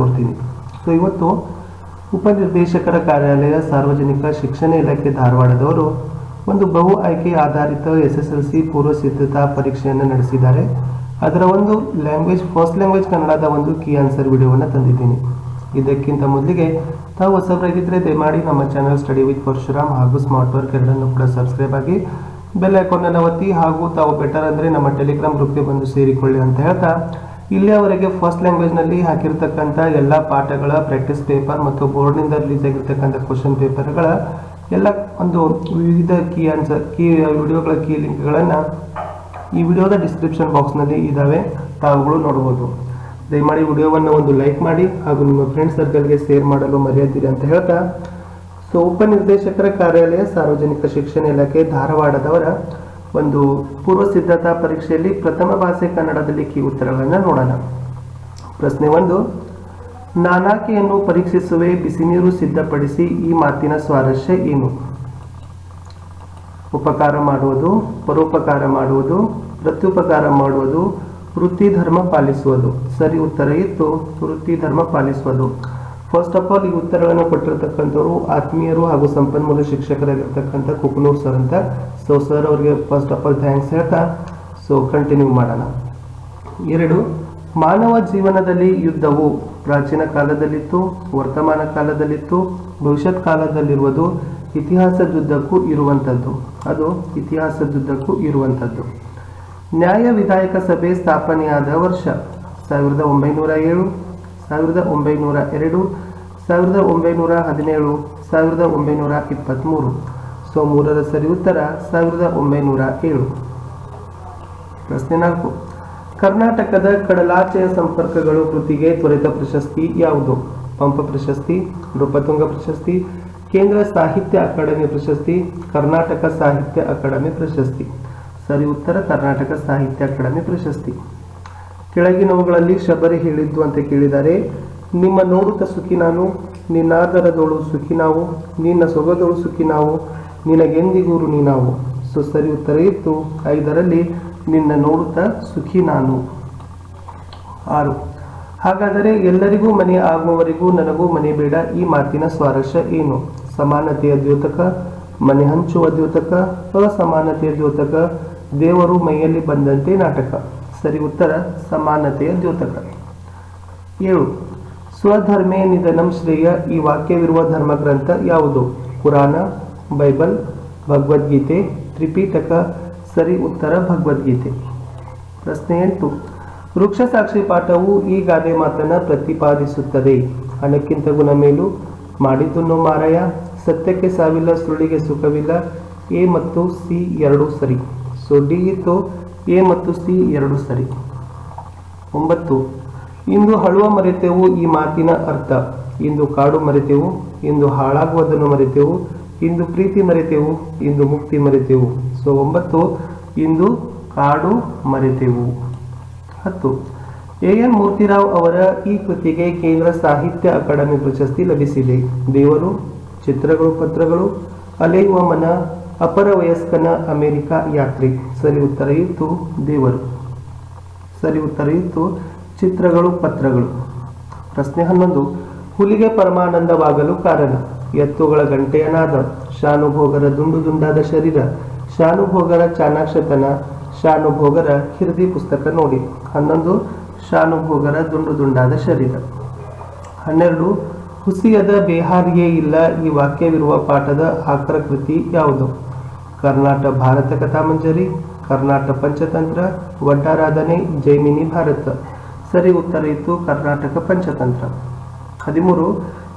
ಕೊಡ್ತೀನಿ. ಸೊ ಇವತ್ತು ಉಪನಿರ್ದೇಶಕರ ಕಾರ್ಯಾಲಯ, ಸಾರ್ವಜನಿಕ ಶಿಕ್ಷಣ ಇಲಾಖೆ ಧಾರವಾಡದವರು ಒಂದು ಬಹು ಆಯ್ಕೆ ಆಧಾರಿತ ಎಸ್ ಎಸ್ ಎಲ್ ಸಿ ಪೂರ್ವ ಸಿದ್ಧತಾ ಪರೀಕ್ಷೆಯನ್ನು ನಡೆಸಿದ್ದಾರೆ. ಅದರ ಒಂದು ಲ್ಯಾಂಗ್ವೇಜ್ ಫಸ್ಟ್ ಲ್ಯಾಂಗ್ವೇಜ್ ಕನ್ನಡದ ಒಂದು ಕೀ ಆನ್ಸರ್ ವಿಡಿಯೋವನ್ನು ತಂದಿದ್ದೀನಿ. ಇದಕ್ಕಿಂತ ಮೊದಲಿಗೆ ತಾವು ಹೊಸಬರಾಗಿದ್ದರೆ ದಯಮಾಡಿ ನಮ್ಮ ಚಾನಲ್ ಸ್ಟಡಿ ವಿತ್ ಪರಶುರಾಮ್ ಹಾಗೂ ಸ್ಮಾರ್ಟ್ ವರ್ಕ್ ಎರಡನ್ನು ಕೂಡ ಸಬ್ಸ್ಕ್ರೈಬ್ ಆಗಿ ಬೆಲ್ ಐಕಾನನ್ನು ಒತ್ತಿ ಹಾಗೂ ತಾವು ಬೆಟರ್ ಅಂದರೆ ನಮ್ಮ ಟೆಲಿಗ್ರಾಮ್ ಗ್ರೂಪ್ಗೆ ಬಂದು ಸೇರಿಕೊಳ್ಳಿ ಅಂತ ಹೇಳ್ತಾ ಇಲ್ಲಿಯವರೆಗೆ ಫಸ್ಟ್ ಲ್ಯಾಂಗ್ವೇಜ್ನಲ್ಲಿ ಹಾಕಿರ್ತಕ್ಕಂಥ ಎಲ್ಲ ಪಾಠಗಳ ಪ್ರಾಕ್ಟೀಸ್ ಪೇಪರ್ ಮತ್ತು ಬೋರ್ಡ್ನಿಂದ ರಿಲೀಸ್ ಆಗಿರ್ತಕ್ಕಂಥ ಕ್ವಶನ್ ಪೇಪರ್ಗಳ ಎಲ್ಲ ಒಂದು ವಿವಿಧ ಕೀ ಆನ್ಸರ್ ಕೀ ವಿಡಿಯೋಗಳ ಕೀ ಲಿಂಕ್ಗಳನ್ನು ಈ ವಿಡಿಯೋದ ಡಿಸ್ಕ್ರಿಪ್ಷನ್ ಬಾಕ್ಸ್ನಲ್ಲಿ ಇದ್ದಾವೆ ತಾವುಗಳು ನೋಡ್ಬೋದು. ದಯಮಾಡಿ ವಿಡಿಯೋವನ್ನು ಒಂದು ಲೈಕ್ ಮಾಡಿ ಹಾಗೂ ನಿಮ್ಮ ಫ್ರೆಂಡ್ ಸರ್ಕಲ್ಗೆ ಶೇರ್ ಮಾಡಲು ಮರೆಯದಿರಿ ಅಂತ ಹೇಳ್ತಾ ಸೊ ಉಪನಿರ್ದೇಶಕರ ಕಾರ್ಯಾಲಯ ಸಾರ್ವಜನಿಕ ಶಿಕ್ಷಣ ಇಲಾಖೆ ಧಾರವಾಡದವರ ಒಂದು ಪೂರ್ವ ಸಿದ್ಧತಾ ಪರೀಕ್ಷೆಯಲ್ಲಿ ಪ್ರಥಮ ಭಾಷೆ ಕನ್ನಡದಲ್ಲಿ ಲಿಖಿ ಉತ್ತರಗಳನ್ನು ನೋಡೋಣ. ಪ್ರಶ್ನೆ ಒಂದು, ನಾನಾಕೆಯನ್ನು ಪರೀಕ್ಷಿಸುವೆ, ಬಿಸಿನೀರು ಸಿದ್ಧಪಡಿಸಿ, ಈ ಮಾತಿನ ಸ್ವಾರಸ್ಯ ಏನು? ಉಪಕಾರ ಮಾಡುವುದು, ಪರೋಪಕಾರ ಮಾಡುವುದು, ಪ್ರತ್ಯುಪಕಾರ ಮಾಡುವುದು ವೃತ್ತಿ ಧರ್ಮ ಪಾಲಿಸುವುದು. ಸರಿ ಉತ್ತರ ಇತ್ತು ವೃತ್ತಿ ಧರ್ಮ ಪಾಲಿಸುವುದು. ಫಸ್ಟ್ ಆಫ್ ಆಲ್ ಈ ಉತ್ತರಗಳನ್ನು ಕೊಟ್ಟಿರ್ತಕ್ಕಂಥವ್ರು ಆತ್ಮೀಯರು ಹಾಗೂ ಸಂಪನ್ಮೂಲ ಶಿಕ್ಷಕರಾಗಿರ್ತಕ್ಕಂಥ ಕುಕನೂರ್ ಸರ್ ಅಂತ. ಸೊ ಸರ್ ಅವರಿಗೆ ಫಸ್ಟ್ ಆಫ್ ಆಲ್ ಥ್ಯಾಂಕ್ಸ್ ಹೇಳ್ತಾ ಸೊ ಕಂಟಿನ್ಯೂ ಮಾಡೋಣ. ಎರಡು, ಮಾನವ ಜೀವನದಲ್ಲಿ ಯುದ್ಧವು ಪ್ರಾಚೀನ ಕಾಲದಲ್ಲಿತ್ತು, ವರ್ತಮಾನ ಕಾಲದಲ್ಲಿತ್ತು, ಭವಿಷ್ಯತ್ ಕಾಲದಲ್ಲಿರುವುದು ಇತಿಹಾಸದುದ್ದಕ್ಕೂ ಇರುವಂಥದ್ದು. ಅದು ಇತಿಹಾಸದುದ್ದಕ್ಕೂ ಇರುವಂಥದ್ದು. ನ್ಯಾಯ ವಿಧಾಯಕ ಸಭೆ ಸ್ಥಾಪನೆಯಾದ ವರ್ಷ ಸಾವಿರದ ಒಂಬೈನೂರ ಏಳು. ಸಾವಿರದ ಒಂಬೈನೂರ ಎರಡು, ಸಾವಿರದ ಒಂಬೈನೂರ ಹದಿನೇಳು, ಸಾವಿರದ ಒಂಬೈನೂರ ಇಪ್ಪತ್ತ್ಮೂರು ಸೊ ಮೂರರ ಸರಿ ಉತ್ತರ, ಸಾವಿರದ ಒಂಬೈನೂರ ಏಳು. ಪ್ರಶ್ನೆ ನಾಲ್ಕು. ಕರ್ನಾಟಕದ ಕಡಲಾಚೆಯ ಸಂಪರ್ಕಗಳು ಕೃತಿಗೆ ತ್ವರಿತ ಪ್ರಶಸ್ತಿ ಯಾವುದು? ಪಂಪ ಪ್ರಶಸ್ತಿ ನೃಪತುಂಗ ಪ್ರಶಸ್ತಿ, ಕೇಂದ್ರ ಸಾಹಿತ್ಯ ಅಕಾಡೆಮಿ ಪ್ರಶಸ್ತಿ, ಕರ್ನಾಟಕ ಸಾಹಿತ್ಯ ಅಕಾಡೆಮಿ ಪ್ರಶಸ್ತಿ. ಸರಿ ಉತ್ತರ, ಕರ್ನಾಟಕ ಸಾಹಿತ್ಯ ಅಕಾಡೆಮಿ ಪ್ರಶಸ್ತಿ. ಕೆಳಗಿನವುಗಳಲ್ಲಿ ಶಬರಿ ಹೇಳಿದ್ದು ಅಂತ ಕೇಳಿದ್ದಾರೆ. ನಿಮ್ಮ ನೋಡುತ್ತ ಸುಖಿ ನಾನು, ನಿನ್ನಾದರದೋಳು ಸುಖಿ ನಾವು, ನಿನ್ನ ಸೊಗದೋಳು ಸುಖಿ ನಾವು, ನಿನಗೆಂದಿಗೂರು ನೀನಾವು ಸೊ ಸರಿ ಉತ್ತರ ಇತ್ತು. ಐದರಲ್ಲಿ, ನಿನ್ನ ನೋಡುತ್ತಾ ಸುಖಿ ನಾನು. ಆರು. ಹಾಗಾದರೆ ಎಲ್ಲರಿಗೂ ಮನೆ ಆಗುವವರೆಗೂ ನನಗೂ ಮನೆ ಬೇಡ. ಈ ಮಾತಿನ ಸ್ವಾರಸ್ಯ ಏನು? ಸಮಾನತೆಯ ದ್ಯೋತಕ, ಮನೆ ಹಂಚುವ ದ್ಯೋತಕ ಅಸಮಾನತೆಯ ದ್ಯೋತಕ, ದೇವರು ಮೈಯಲ್ಲಿ ಬಂದಂತೆ ನಾಟಕ. ಸರಿ ಉತ್ತರ, ಸಮಾನತೆಯ ದ್ಯೋತಕ. ಏಳು, ಸ್ವಧರ್ಮೇ ನಿಧನಂ ಶ್ರೇಯ, ಈ ವಾಕ್ಯವಿರುವ ಧರ್ಮಗ್ರಂಥ ಯಾವುದು? ಕುರಾನ ಬೈಬಲ್, ಭಗವದ್ಗೀತೆ ತ್ರಿಪೀಠಕ ಸರಿ ಉತ್ತರ, ಭಗವದ್ಗೀತೆ. ಪ್ರಶ್ನೆ ಎಂಟು, ವೃಕ್ಷ ಸಾಕ್ಷಿ ಪಾಠವು ಈ ಗಾದೆ ಮಾತನ್ನ ಪ್ರತಿಪಾದಿಸುತ್ತದೆ. ಹಣಕ್ಕಿಂತ ಗುಣ ಮೇಲೂ, ಮಾಡಿದ್ದನ್ನು ಮಾರಾಯ, ಸತ್ಯಕ್ಕೆ ಸಾವಿಲ್ಲ, ಸುಳ್ಳಿಗೆ ಸುಖವಿಲ್ಲ, ಎ ಮತ್ತು ಸಿ ಎರಡು ಸರಿ. ಸೊ ಡಿ ಇತ್ತು ಎ ಮತ್ತು ಸಿ ಎರಡು ಸರಿ. ಒಂಬತ್ತು, ಇಂದು ಹಳುವ ಮರೆತೆವು ಈ ಮಾತಿನ ಅರ್ಥ. ಇಂದು ಕಾಡು ಮರೆತೆವು, ಇಂದು ಹಾಳಾಗುವುದನ್ನು ಮರೆತೆವು, ಇಂದು ಪ್ರೀತಿ ಮರೆತೆವು, ಇಂದು ಮುಕ್ತಿ ಮರೆತೆವು. ಸೊ, ಒಂಬತ್ತು, ಇಂದು ಕಾಡು ಮರೆತೆವು. ಹತ್ತು, ಎ ಎನ್ ಮೂರ್ತಿರಾವ್ ಅವರ ಈ ಕೃತಿಗೆ ಕೇಂದ್ರ ಸಾಹಿತ್ಯ ಅಕಾಡೆಮಿ ಪ್ರಶಸ್ತಿ ಲಭಿಸಿದೆ. ದೇವರು, ಚಿತ್ರಗಳು, ಪತ್ರಗಳು, ಅಲೆಯುವ ಮನ ಅಪರ ವಯಸ್ಕನ ಅಮೆರಿಕ ಯಾತ್ರೆ. ಸರಿ ಉತ್ತರ ಇತ್ತು, ದೇವರು. ಸರಿ ಉತ್ತರ ಇತ್ತು, ಚಿತ್ರಗಳು, ಪತ್ರಗಳು. ಪ್ರಶ್ನೆ ಹನ್ನೊಂದು. ಹುಲಿಗೆ ಪರಮಾನಂದವಾಗಲು ಕಾರಣ? ಎತ್ತುಗಳ ಗಂಟೆಯನಾದ ಶಾನುಭೋಗರ ದುಂಡು ದುಂಡಾದ ಶರೀರ, ಶಾನುಭೋಗರ ಚಾಣಾಕ್ಷತನ, ಶಾನುಭೋಗರ ಕಿರ್ದಿ ಪುಸ್ತಕ ನೋಡಿ. ಹನ್ನೊಂದು. ಶಾನುಭೋಗರ ದುಂಡು ದುಂಡಾದ ಶರೀರ. ಹನ್ನೆರಡು. ಹುಸಿಯದ ಬೇಹಾರಿಯೇ ಇಲ್ಲ ಈ ವಾಕ್ಯವಿರುವ ಪಾಠದ ಆಕರ ಕೃತಿ ಯಾವುದು? ಕರ್ನಾಟ ಭಾರತ ಕಥಾಮಂಜರಿ ಕರ್ನಾಟ ಪಂಚತಂತ್ರ ವಡ್ಡಾರಾಧನೆ ಜೈಮಿನಿ ಭಾರತ. ಸರಿ ಉತ್ತರ ಇತ್ತು ಕರ್ನಾಟಕ ಪಂಚತಂತ್ರ. ಹದಿಮೂರು,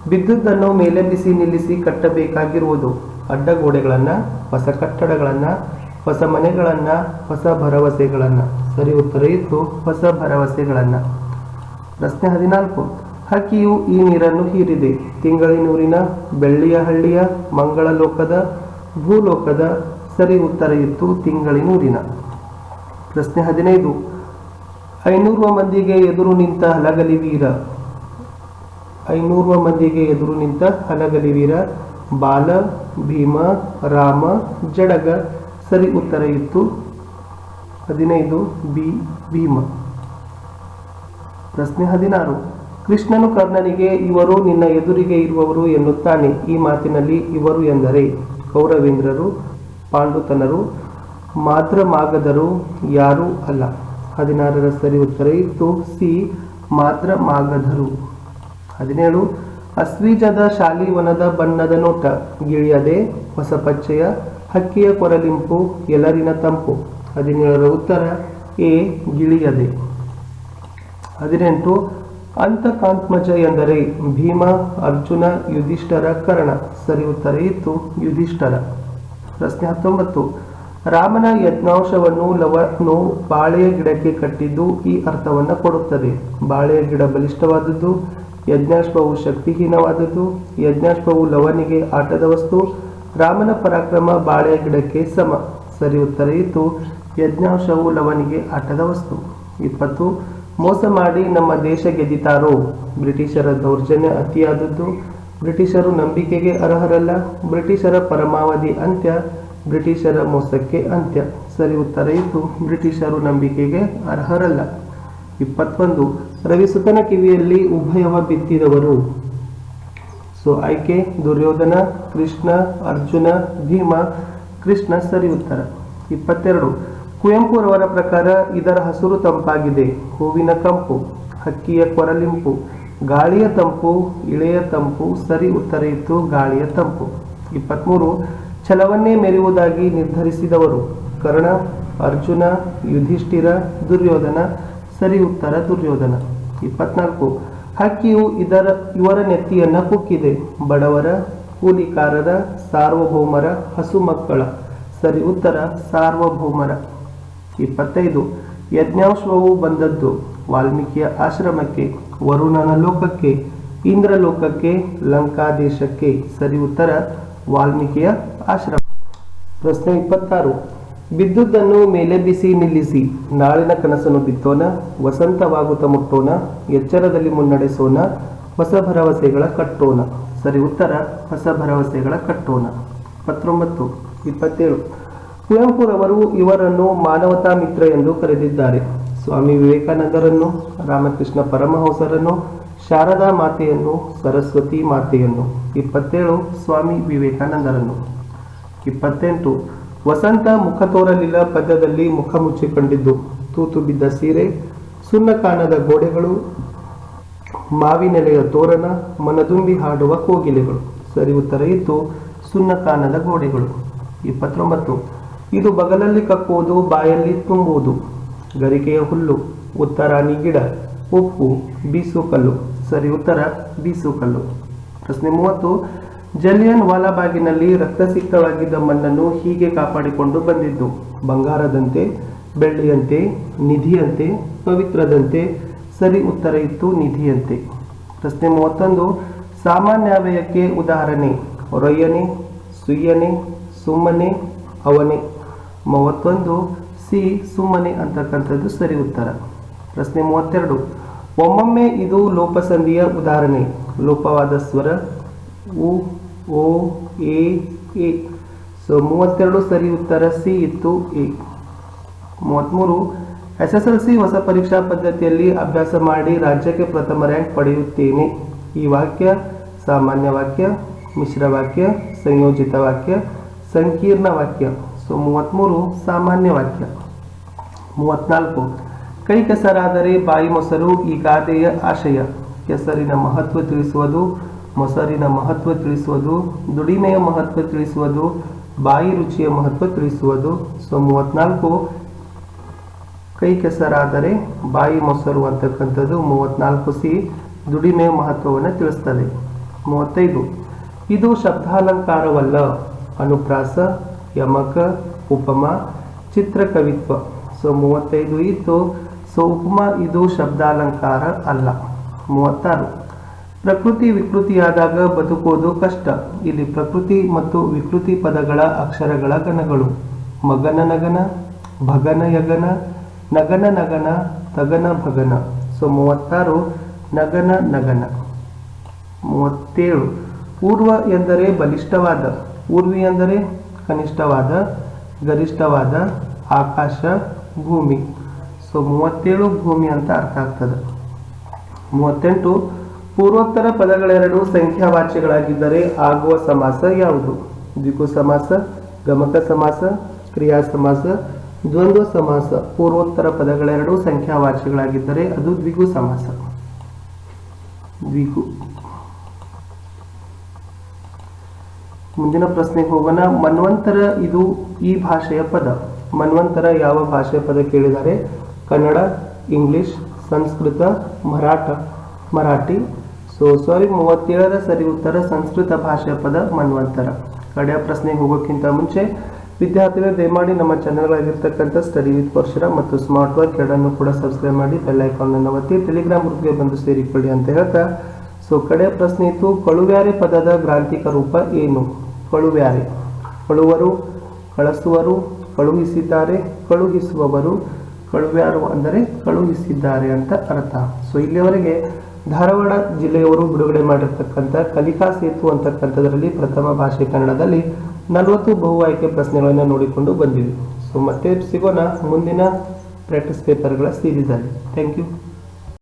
ವಿದ್ಯುತ್ತನ್ನು ಮೇಲೆ ಬಿಸಿ ನಿಲ್ಲಿಸಿ ಕಟ್ಟಬೇಕಾಗಿರುವುದು. ಅಡ್ಡಗೋಡೆಗಳನ್ನು ಹೊಸ ಕಟ್ಟಡಗಳನ್ನು, ಹೊಸ ಮನೆಗಳನ್ನು, ಹೊಸ ಭರವಸೆಗಳನ್ನು. ಸರಿ ಉತ್ತರ ಇತ್ತು ಹೊಸ ಭರವಸೆಗಳನ್ನು. ಪ್ರಶ್ನೆ ಹದಿನಾಲ್ಕು, ಹಕ್ಕಿಯು ಈ ನೀರನ್ನು ಹೀರಿದೆ. ತಿಂಗಳಿನೂರಿನ ಬೆಳ್ಳಿಯ ಹಳ್ಳಿಯ ಮಂಗಳ ಲೋಕದ ಭೂಲೋಕದ ಸರಿ ಉತ್ತರ ಇತ್ತು ತಿಂಗಳಿನೂರಿನ. ಪ್ರಶ್ನೆ ಹದಿನೈದು. ಐನೂರು ಮಂದಿಗೆ ಎದುರು ನಿಂತ ಹಲಗಲಿ ವೀರ. ಐನೂರು ಮಂದಿಗೆ ಎದುರು ನಿಂತ ಹಲಗಲಿ ವೀರ. ಬಾಲ, ಭೀಮ, ರಾಮ, ಜಡಗ. ಸರಿ ಉತ್ತರ ಇತ್ತು. ಹದಿನೈದು, ಬಿ, ಭೀಮ. ಪ್ರಶ್ನೆ ಹದಿನಾರು. ಕೃಷ್ಣನು ಕರ್ಣನಿಗೆ, ಇವರು ನಿನ್ನ ಎದುರಿಗೆ ಇರುವವರು ಎನ್ನುತ್ತಾನೆ. ಈ ಮಾತಿನಲ್ಲಿ ಇವರು ಎಂದರೆ ಕೌರವೇಂದ್ರರು ಪಾಂಡುತನರು ಮಾತ್ರ ಮಾಗದರು ಯಾರೂ ಅಲ್ಲ. ಹದಿನಾರರ ಸರಿ ಉತ್ತರ ಇತ್ತು, ಸಿ. ಮಾತ್ರ ಮಾಗಧರು ಹದಿನೇಳು ಅಸ್ವೀಜದ ಶಾಲಿವನದ ಬಣ್ಣದ ನೋಟ, ಗಿಳಿಯದೆ ಹೊಸ ಪಚ್ಚೆಯ ಹಕ್ಕಿಯ ಕೊರಲಿಂಪು, ಎಲ್ಲರಿನ ತಂಪು. ಹದಿನೇಳರ ಉತ್ತರ, ಎ. ಗಿಳಿಯದೆ. ಹದಿನೆಂಟು, ಅಂತಕಾಂತ್ಮಜ ಎಂದರೆ ಭೀಮ, ಅರ್ಜುನ, ಯುಧಿಷ್ಠರ ಕರ್ಣ. ಸರಿ ಉತ್ತರ ಇತ್ತು, ಯುಧಿಷ್ಠರ. ಪ್ರಶ್ನೆ ಹತ್ತೊಂಬತ್ತು ರಾಮನ ಯಜ್ಞಾಂಶವನ್ನು ಲವನು ಬಾಳೆಯ ಗಿಡಕ್ಕೆ ಕಟ್ಟಿದ್ದು ಈ ಅರ್ಥವನ್ನು ಕೊಡುತ್ತದೆ. ಬಾಳೆಯ ಗಿಡ ಬಲಿಷ್ಠವಾದದ್ದು, ಯಜ್ಞಾಶ್ವವು ಶಕ್ತಿಹೀನವಾದದ್ದು, ಯಜ್ಞಾಶ್ವವು ಲವನಿಗೆ ಆಟದ ವಸ್ತು, ರಾಮನ ಪರಾಕ್ರಮ ಬಾಳೆಯ ಗಿಡಕ್ಕೆ ಸಮ, ಸರಿ ಉತ್ತರ ಇತ್ತು ಯಜ್ಞಾಂಶವು ಲವನಿಗೆ ಆಟದ ವಸ್ತು. ಇಪ್ಪತ್ತು, ಮೋಸ ಮಾಡಿ ನಮ್ಮ ದೇಶ ಗೆದ್ದಿತಾರೋ ಬ್ರಿಟಿಷರ ದೌರ್ಜನ್ಯ ಅತಿಯಾದದ್ದು ಬ್ರಿಟಿಷರು ನಂಬಿಕೆಗೆ ಅರ್ಹರಲ್ಲ, ಬ್ರಿಟಿಷರ ಪರಮಾವಧಿ ಅಂತ್ಯ, ಬ್ರಿಟಿಷರ ಮೋಸಕ್ಕೆ ಅಂತ್ಯ. ಸರಿ, ಉತ್ತರ ಇದ್ದು, ಬ್ರಿಟಿಷರು ನಂಬಿಕೆಗೆ ಅರ್ಹರಲ್ಲ. ಇಪ್ಪತ್ತೊಂದು, ರವಿಸುತನ ಕಿವಿಯಲ್ಲಿ ಉಭಯವ ಬಿತ್ತಿದವರು. ಸೊ, ಆಯ್ಕೆ, ದುರ್ಯೋಧನ, ಕೃಷ್ಣ, ಅರ್ಜುನ, ಭೀಮ, ಕೃಷ್ಣ, ಸರಿ, ಉತ್ತರ. ಇಪ್ಪತ್ತೆರಡು ಕುವೆಂಪುರವರ ಪ್ರಕಾರ ಇದರ ಹಸಿರು ತಂಪಾಗಿದೆ, ಹೂವಿನ ಕಂಪು, ಹಕ್ಕಿಯ ಕೊರಲಿಂಪು. ಗಾಳಿಯ ತಂಪು, ಇಳೆಯ ತಂಪು, ಸರಿ ಉತ್ತರ ಇತ್ತು ಗಾಳಿಯ ತಂಪು. ಇಪ್ಪತ್ತ್ಮೂರು ಛಲವನ್ನೇ ಮೆರೆಯುವುದಾಗಿ ನಿರ್ಧರಿಸಿದವರು. ಕರ್ಣ, ಅರ್ಜುನ, ಯುಧಿಷ್ಠಿರ, ದುರ್ಯೋಧನ, ಸರಿ ಉತ್ತರ ದುರ್ಯೋಧನ. ಇಪ್ಪತ್ನಾಲ್ಕು, ಹಕ್ಕಿಯು ಇದರ, ಇವರ ನೆತ್ತಿಯನ್ನು ಕುಕ್ಕಿದೆ. ಬಡವರ, ಕೂಲಿಕಾರರ, ಸಾರ್ವಭೌಮರ, ಹಸು ಮಕ್ಕಳ. ಸರಿ ಉತ್ತರ, ಸಾರ್ವಭೌಮರ. ಇಪ್ಪತ್ತೈದು, ಯಜ್ಞಾಶ್ವವು ಬಂದದ್ದು ವಾಲ್ಮೀಕಿಯ ಆಶ್ರಮಕ್ಕೆ. ವರುಣನ ಲೋಕಕ್ಕೆ ಇಂದ್ರ ಲೋಕಕ್ಕೆ ಲಂಕಾದೇಶಕ್ಕೆ ಸರಿ ಉತ್ತರ ವಾಲ್ಮೀಕಿಯ ಆಶ್ರಮ. ಪ್ರಶ್ನೆ ಇಪ್ಪತ್ತಾರು. ಬಿದ್ದುದನ್ನು ಮೇಲೆ ಬಿಸಿ ನಿಲ್ಲಿಸಿ, ನಾಳಿನ ಕನಸನ್ನು ಬಿತ್ತೋಣ, ವಸಂತವಾಗುತ್ತ ಮುಟ್ಟೋಣ, ಎಚ್ಚರದಲ್ಲಿ ಮುನ್ನಡೆಸೋಣ, ಹೊಸ ಭರವಸೆಗಳ ಕಟ್ಟೋಣ. ಸರಿ ಉತ್ತರ, ಹೊಸ ಭರವಸೆಗಳ ಕಟ್ಟೋಣ. ಇಪ್ಪತ್ತೊಂಬತ್ತು ಇಪ್ಪತ್ತೇಳು. ಕುವೆಂಪುರವರು ಇವರನ್ನು ಮಾನವತಾ ಮಿತ್ರ ಎಂದು ಕರೆದಿದ್ದಾರೆ. ಸ್ವಾಮಿ ವಿವೇಕಾನಂದರನ್ನು, ರಾಮಕೃಷ್ಣ ಪರಮಹಂಸರನ್ನು, ಶಾರದಾ ಮಾತೆಯನ್ನು, ಸರಸ್ವತಿ ಮಾತೆಯನ್ನು. ಇಪ್ಪತ್ತೇಳು, ಸ್ವಾಮಿ ವಿವೇಕಾನಂದರನ್ನು. ಇಪ್ಪತ್ತೆಂಟು, ವಸಂತ ಮುಖ ತೋರಲಿಲ್ಲ ಪದ್ಯದಲ್ಲಿ ಮುಖ ಮುಚ್ಚಿಕೊಂಡಿದ್ದು. ತೂತು ಬಿದ್ದ ಸೀರೆ, ಸುಣ್ಣ ಕಾಣದ ಗೋಡೆಗಳು ಮಾವಿನೆಲೆಯ ತೋರಣ, ಮನದುಂಬಿ ಹಾಡುವ ಕೋಗಿಲೆಗಳು. ಸರಿ ಉತ್ತರ ಇತ್ತು ಸುಣ್ಣ ಕಾಣದ ಗೋಡೆಗಳು. ಇಪ್ಪತ್ತೊಂಬತ್ತು, ಇದು ಬಗಲಲ್ಲಿ ಕಕ್ಕುವುದು ಬಾಯಲ್ಲಿ ತುಂಬುವುದು. ಗರಿಕೆಯ ಹುಲ್ಲು ಉತ್ತರಾಣಿ ಗಿಡ, ಉಪ್ಪು ಬೀಸುಕಲ್ಲು ಸರಿ, ಉತ್ತರ ಬೀಸುಕಲ್ಲು ಪ್ರಶ್ನೆ ಮೂವತ್ತು, ಜಲಿಯನ್ ವಾಲಾಬಾಗಿನಲ್ಲಿ ರಕ್ತಸಿಕ್ತವಾಗಿದ್ದ ಮಣ್ಣನ್ನು ಹೀಗೆ ಕಾಪಾಡಿಕೊಂಡು ಬಂದಿದ್ದು. ಬಂಗಾರದಂತೆ, ಬೆಳ್ಳಿಯಂತೆ, ನಿಧಿಯಂತೆ, ಪವಿತ್ರದಂತೆ. ಸರಿ, ಉತ್ತರ ಇತ್ತು, ನಿಧಿಯಂತೆ. ಪ್ರಶ್ನೆ ಮೂವತ್ತೊಂದು ಸಾಮಾನ್ಯಾವಯಕ್ಕೆ ಉದಾಹರಣೆ. ರೊಯ್ಯನೆ, ಸುಯ್ಯನೆ, ಸುಮ್ಮನೆ, ಅವನೇ. ಮೂವತ್ತೊಂದು ಸಿ ಸುಮ್ಮನೆ ಅಂತಕ್ಕಂಥದ್ದು ಸರಿ ಉತ್ತರ. ಪ್ರಶ್ನೆ ಮೂವತ್ತೆರಡು. ಒಮ್ಮೊಮ್ಮೆ ಇದು ಲೋಪಸಂಧಿಯ ಉದಾಹರಣೆ. ಲೋಪವಾದ ಸ್ವರ ಉ, ಓ, ಎ ಎ. ಸೊ, ಮೂವತ್ತೆರಡು ಸರಿ ಉತ್ತರ ಸಿ ಇತ್ತು ಎ. ಮೂವತ್ತ್ಮೂರು. ಎಸ್ ಎಸ್ ಎಲ್ ಸಿ ಹೊಸ ಪರೀಕ್ಷಾ ಪದ್ಧತಿಯಲ್ಲಿ ಅಭ್ಯಾಸ ಮಾಡಿ ರಾಜ್ಯಕ್ಕೆ ಪ್ರಥಮ ರ್ಯಾಂಕ್ ಪಡೆಯುತ್ತೇನೆ. ಈ ವಾಕ್ಯ ಸಾಮಾನ್ಯ ವಾಕ್ಯ, ಮಿಶ್ರ ವಾಕ್ಯ, ಸಂಯೋಜಿತ ವಾಕ್ಯ, ಸಂಕೀರ್ಣ ವಾಕ್ಯ. ಸೊ, ಮೂವತ್ತ್ಮೂರು ಸಾಮಾನ್ಯ ವಾಕ್ಯ. ಮೂವತ್ನಾಲ್ಕು. ಕೈ ಕೆಸರಾದರೆ ಬಾಯಿ ಮೊಸರು, ಈ ಗಾದೆಯ ಆಶಯ. ಕೆಸರಿನ ಮಹತ್ವ ತಿಳಿಸುವುದು, ಮೊಸರಿನ ಮಹತ್ವ ತಿಳಿಸುವುದು, ದುಡಿಮೆಯ ಮಹತ್ವ ತಿಳಿಸುವುದು, ಬಾಯಿ ರುಚಿಯ ಮಹತ್ವ ತಿಳಿಸುವುದು. ಸೊ ಮೂವತ್ನಾಲ್ಕು. ಕೈ ಕೆಸರಾದರೆ ಬಾಯಿ ಮೊಸರು ಅಂತಕ್ಕಂಥದ್ದು ಮೂವತ್ನಾಲ್ಕು ಸಿ ದುಡಿಮೆಯ ಮಹತ್ವವನ್ನು ತಿಳಿಸ್ತದೆ. ಮೂವತ್ತೈದು. ಇದು ಶಬ್ದಾಲಂಕಾರವಲ್ಲ. ಅನುಪ್ರಾಸ, ಯಮಕ, ಉಪಮ, ಚಿತ್ರಕವಿತ್ವ. ಸೊ ಮೂವತ್ತೈದು ಇತ್ತು. ಸೊ ಉಪಮ ಇದು ಶಬ್ದಾಲಂಕಾರ ಅಲ್ಲ. ಮೂವತ್ತಾರು. ಪ್ರಕೃತಿ ವಿಕೃತಿಯಾದಾಗ ಬದುಕೋದು ಕಷ್ಟ. ಇಲ್ಲಿ ಪ್ರಕೃತಿ ಮತ್ತು ವಿಕೃತಿ ಪದಗಳ ಅಕ್ಷರಗಳ ಗಣಗಳು ಮಗನ ನಗನ, ಭಗನ ಯಗನ, ನಗನ ನಗನ, ತಗನ ಭಗನ. ಸೊ ಮೂವತ್ತಾರು. ನಗನ ನಗನ. ಮೂವತ್ತೇಳು. ಪೂರ್ವ ಎಂದರೆ ಬಲಿಷ್ಠವಾದ. ಪೂರ್ವಿ ಎಂದರೆ ಕನಿಷ್ಠವಾದ, ಗರಿಷ್ಠವಾದ, ಆಕಾಶ ಭೂಮಿ. ಸೊ ಮೂವತ್ತೇಳು ಭೂಮಿ ಅಂತ ಅರ್ಥ ಆಗ್ತದೆ. ಮೂವತ್ತೆಂಟು, ಪೂರ್ವೋತ್ತರ ಪದಗಳೆರಡು ಸಂಖ್ಯಾವಾಚ್ಯಗಳಾಗಿದ್ದರೆ ಆಗುವ ಸಮಾಸ ಯಾವುದು? ದ್ವಿಗು ಸಮಾಸ, ಗಮಕ ಸಮಾಸ, ಕ್ರಿಯಾ ಸಮಾಸ, ದ್ವಂದ್ವ ಸಮಾಸ. ಪೂರ್ವೋತ್ತರ ಪದಗಳೆರಡು ಸಂಖ್ಯಾವಾಚ್ಯಗಳಾಗಿದ್ದರೆ ಅದು ದ್ವಿಗು ಸಮಾಸ. ದ್ವಿಗು. ಮುಂದಿನ ಪ್ರಶ್ನೆಗೆ ಹೋಗೋಣ. ಮನ್ವಂತರ ಇದು ಈ ಭಾಷೆಯ ಪದ. ಮನ್ವಂತರ ಯಾವ ಭಾಷೆ ಪದ ಕೇಳಿದ್ದಾರೆ Kannada, English, Sanskrit, Maratha, Marathi. So sorry ಮೂವತ್ತೇಳರ ಸರಿ ಉತ್ತರ ಸಂಸ್ಕೃತ ಭಾಷೆಯ ಪದ ಮನ್ವಂತರ. ಕಡೆಯ ಪ್ರಶ್ನೆಗೆ ಹೋಗೋಕ್ಕಿಂತ ಮುಂಚೆ, ವಿದ್ಯಾರ್ಥಿಗಳು ದಯಮಾಡಿ ನಮ್ಮ ಚಾನಲ್ಗಳಾಗಿರ್ತಕ್ಕಂಥ ಸ್ಟಡಿ ವಿತ್ ಪರ್ಶುರ ಮತ್ತು ಸ್ಮಾರ್ಟ್ ವರ್ಕ್ ಎರಡನ್ನು ಕೂಡ ಸಬ್ಸ್ಕ್ರೈಬ್ ಮಾಡಿ ಬೆಲ್ ಐಕಾನ್ ಒತ್ತಿ ಟೆಲಿಗ್ರಾಮ್ ಗ್ರೂಪ್ಗೆ ಬಂದು ಸೇರಿಕೊಳ್ಳಿ ಅಂತ ಹೇಳ್ತಾ. ಸೊ ಕಡೆಯ ಪ್ರಶ್ನೆ ಇತ್ತು, ಕಳುವ್ಯಾರೆ ಪದದ ಗ್ರಾಂಥಿಕ ರೂಪ ಏನು? ಕಳುವ್ಯಾರೆ. ಕಳುವರು, ಕಳಿಸುವರು ಕಳುಹಿಸಿದ್ದಾರೆ. ಕಳುಹಿಸುವವರು ಕಳುವ್ಯಾರು ಅಂದರೆ ಕಳುಹಿಸಿದ್ದಾರೆ ಅಂತ ಅರ್ಥ. ಸೊ ಇಲ್ಲಿಯವರೆಗೆ ಧಾರವಾಡ ಜಿಲ್ಲೆಯವರು ಬಿಡುಗಡೆ ಮಾಡಿರ್ತಕ್ಕಂಥ ಕಲಿಕಾ ಸೇತು ಅಂತಕ್ಕಂಥದ್ರಲ್ಲಿ ಪ್ರಥಮ ಭಾಷೆ ಕನ್ನಡದಲ್ಲಿ ನಲವತ್ತು ಬಹು ಆಯ್ಕೆ ಪ್ರಶ್ನೆಗಳನ್ನು ನೋಡಿಕೊಂಡು ಬಂದಿವೆ. ಸೊ ಮತ್ತೆ ಸಿಗೋಣ ಮುಂದಿನ ಪ್ರಾಕ್ಟೀಸ್ ಪೇಪರ್ಗಳ ಸೀರೀಸಲ್ಲಿ ಥ್ಯಾಂಕ್ ಯು